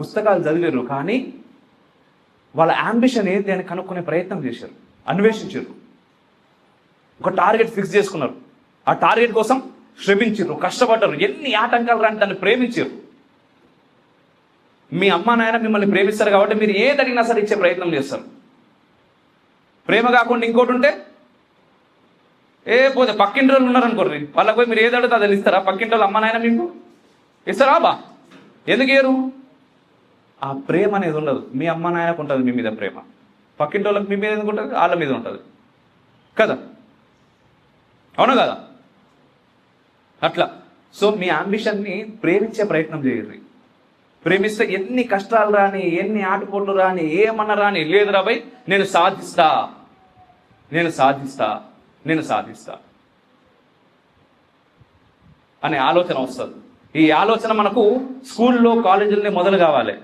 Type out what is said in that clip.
పుస్తకాలు చదివారు కానీ వాళ్ళ అంబిషన్ ఏంటి అని కనుక్కునే ప్రయత్నం చేశారు అన్వేషించారు. ఒక టార్గెట్ ఫిక్స్ చేసుకున్నారు. ఆ టార్గెట్ కోసం శ్రమించారు కష్టపడ్డారు. ఎన్ని ఆటంకాలు రాని దాన్ని ప్రేమించారు. మీ అమ్మ నాయన మిమ్మల్ని ప్రేమిస్తారు కాబట్టి మీరు ఏది అడిగినా సరే ఇచ్చే ప్రయత్నం చేస్తారు. ప్రేమ కాకుండా ఇంకోటి ఉంటే? ఏ పోతే పక్కింటి వాళ్ళు ఉన్నారనుకోరు వాళ్ళకి పోయి మీరు ఏది అడిగితే అది ఇస్తారా? పక్కింటి వాళ్ళు అమ్మ నాయన మీకు ఇస్తారా బా? ఎందుకు ఏరు? ఆ ప్రేమ అనేది ఉండదు. మీ అమ్మ నాయనకు ఉంటుంది మీ మీద ప్రేమ. పక్కింటి వాళ్ళకి మీ మీద ఎందుకు ఉంటుంది? వాళ్ళ మీద ఉంటుంది. కదా? అవునా కదా? అట్లా. సో మీ అంబిషన్ని ప్రేమించే ప్రయత్నం చేయర్రి ప్రేమిస్తే ఎన్ని కష్టాలు రాని ఎన్ని ఆటుపోట్లు రాని ఏమన్నా రాని లేదు రాబోయ్ నేను సాధిస్తా. నేను సాధిస్తా. నేను సాధిస్తా. అనే ఆలోచన వస్తుంది. ఈ ఆలోచన మనకు స్కూల్లో కాలేజీలోనే మొదలు కావాలి.